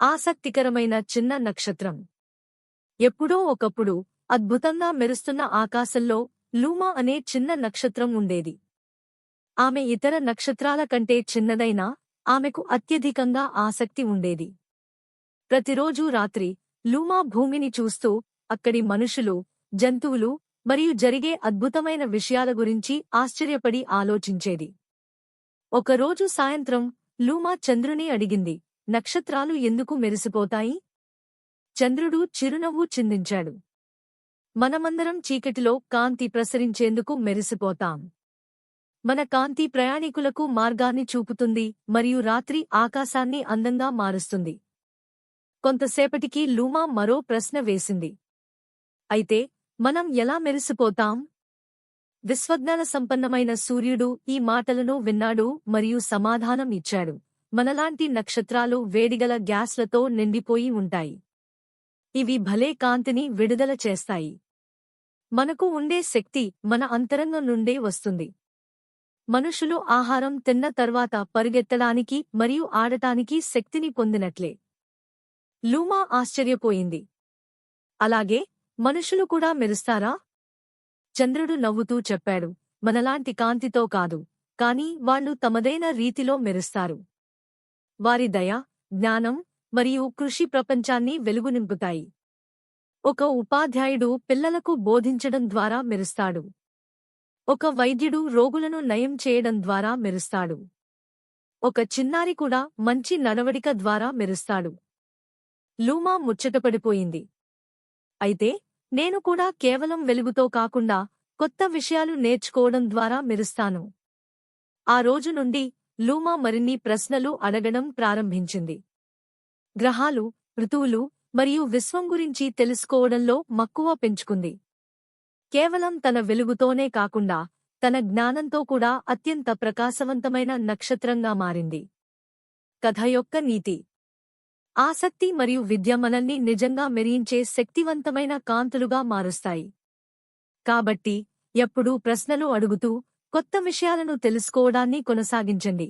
ఆసక్తికరమైన చిన్న నక్షత్రం. ఎప్పుడో ఒకప్పుడు అద్భుతంగా మెరుస్తున్న ఆకాశంలో లూమా అనే చిన్న నక్షత్రం ఉండేది. ఆమె ఇతర నక్షత్రాల కంటే చిన్నదైనా ఆమెకు అత్యధికంగా ఆసక్తి ఉండేది. ప్రతిరోజూ రాత్రి లూమా భూమిని చూస్తూ అక్కడి మనుషులు జంతువులు మరియు జరిగే అద్భుతమైన విషయాల గురించి ఆశ్చర్యపడి ఆలోచించేది. ఒకరోజు సాయంత్రం లూమా చంద్రుని అడిగింది. నక్షత్రాలు ఎందుకు మెరిసిపోతాయి? చంద్రుడు చిరునవ్వు చిందించాడు. మనమందరం చీకటిలో కాంతి ప్రసరించేందుకు మెరిసిపోతాం. మన కాంతి ప్రయాణికులకు మార్గాన్ని చూపుతుంది మరియు రాత్రి ఆకాశాన్ని అందంగా మారుస్తుంది. కొంతసేపటికి లూమా మరో ప్రశ్న వేసింది. అయితే మనం ఎలా మెరిసిపోతాం? విశ్వజ్ఞాన సంపన్నమైన సూర్యుడు ఈ మాటలను విన్నాడు మరియు సమాధానం ఇచ్చాడు. మనలాంటి నక్షత్రాలు వేడిగల గ్యాస్లతో నిండిపోయి ఉంటాయి. ఇవి భలే కాంతిని విడుదల చేస్తాయి. మనకు ఉండే శక్తి మన అంతరంగం నుండే వస్తుంది. మనుషులు ఆహారం తిన్న తర్వాత పరిగెత్తడానికి మరియు ఆడటానికి శక్తిని పొందినట్లే. లూమా ఆశ్చర్యపోయింది. అలాగే మనుషులు కూడా మెరుస్తారా? చంద్రుడు నవ్వుతూ చెప్పాడు. మనలాంటి కాంతితో కాదు కాని వాళ్ళు తమదైన రీతిలో మెరుస్తారు. వారి దయ జ్ఞానం మరియు కృషి ప్రపంచాన్ని వెలుగునింపుతాయి. ఒక ఉపాధ్యాయుడు పిల్లలకు బోధించడం ద్వారా మెరుస్తాడు. ఒక వైద్యుడు రోగులను నయం చేయడం ద్వారా మెరుస్తాడు. ఒక చిన్నారి కూడా మంచి నడవడిక ద్వారా మెరుస్తాడు. లూమా ముచ్చటపడిపోయింది. అయితే నేను కూడా కేవలం వెలుగుతో కాకుండా కొత్త విషయాలు నేర్చుకోవడం ద్వారా మెరుస్తాను. ఆ రోజు నుండి లూమా మరిన్ని ప్రశ్నలు అడగడం ప్రారంభించింది. గ్రహాలు ఋతువులు మరియు విశ్వం గురించి తెలుసుకోవడంలో మక్కువ పెంచుకుంది. కేవలం తన వెలుగుతోనే కాకుండా తన జ్ఞానంతో కూడా అత్యంత ప్రకాశవంతమైన నక్షత్రంగా మారింది. కథ యొక్క నీతి. ఆసక్తి మరియు విద్య మనల్ని నిజంగా మెరియించే శక్తివంతమైన కాంతులుగా మారుస్తాయి. కాబట్టి ఎప్పుడూ ప్రశ్నలు అడుగుతూ కొత్త విషయాలను తెలుసుకోవడాన్ని కొనసాగించండి.